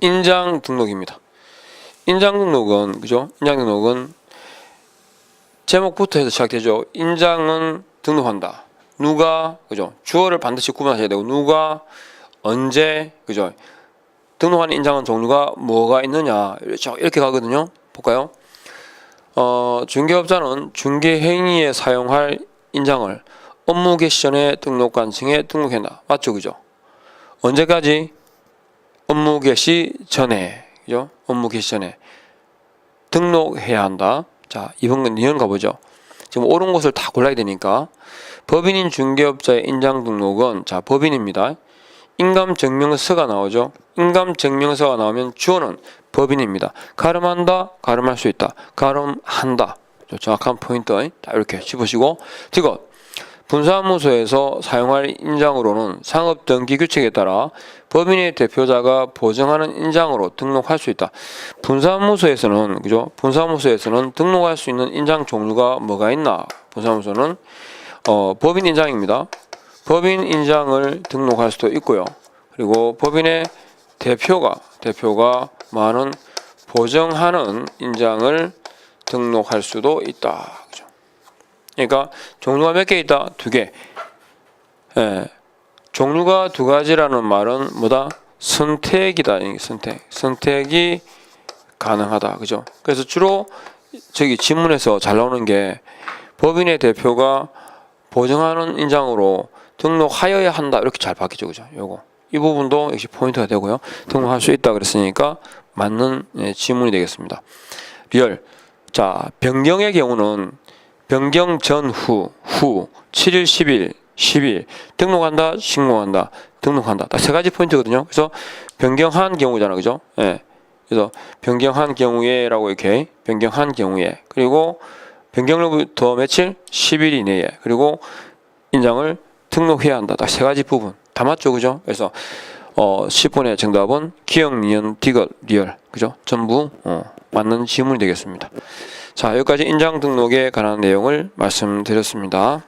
인장 등록입니다. 인장 등록은 그죠? 인장 등록은 제목부터 해서 시작되죠. 인장은 등록한다. 누가 그죠? 주어를 반드시 구분하셔야 되고 누가 언제 그죠? 등록하는 인장은 종류가 뭐가 있느냐 이렇게 가거든요. 볼까요? 어, 중개업자는 중개 행위에 사용할 인장을 업무 개시 전에 등록관청에 등록한다. 맞죠, 그죠? 언제까지? 업무 개시 전에, 그죠? 업무 개시 전에 등록해야 한다. 자, 이번 건 이런 가보죠. 지금 옳은 것을 다 골라야 되니까 법인인 중개업자의 인장 등록은 자 법인입니다. 인감증명서가 나오죠. 인감증명서가 나오면 주어는 법인입니다. 가름한다, 가름할 수 있다. 가름한다. 정확한 포인트. 자, 이렇게 짚으시고. 디귿. 분사무소에서 사용할 인장으로는 상업 등기 규칙에 따라 법인의 대표자가 보증하는 인장으로 등록할 수 있다. 분사무소에서는 그죠? 분사무소에서는 등록할 수 있는 인장 종류가 뭐가 있나? 분사무소는 어, 법인 인장입니다. 법인 인장을 등록할 수도 있고요. 그리고 법인의 대표가 대표가 많은 보정하는 인장을 등록할 수도 있다. 그러니까 종류가 몇 개 있다? 두 개. 예. 종류가 두 가지라는 말은 뭐다? 선택이다. 선택. 선택이 가능하다. 그죠? 그래서 주로 저기 지문에서 잘 나오는 게 법인의 대표가 보증하는 인장으로 등록하여야 한다. 이렇게 잘 바뀌죠. 그죠? 요거. 이 부분도 역시 포인트가 되고요. 등록할 수 있다 그랬으니까 맞는 예, 지문이 되겠습니다. 리얼. 자, 변경의 경우는 변경 전후, 후, 7일, 10일, 10일 등록한다, 신고한다, 등록한다. 딱 세 가지 포인트거든요. 그래서 변경한 경우잖아, 그죠? 예. 그래서 변경한 경우에라고 이렇게 변경한 경우에 그리고 변경로부터 며칠 10일 이내에 그리고 인장을 등록해야 한다. 딱 세 가지 부분 다 맞죠, 그죠? 그래서 어 10번의 정답은 기억, 니은, 디귿, 리얼, 그죠? 전부 어, 맞는 지문이 되겠습니다. 자, 여기까지 인장 등록에 관한 내용을 말씀드렸습니다.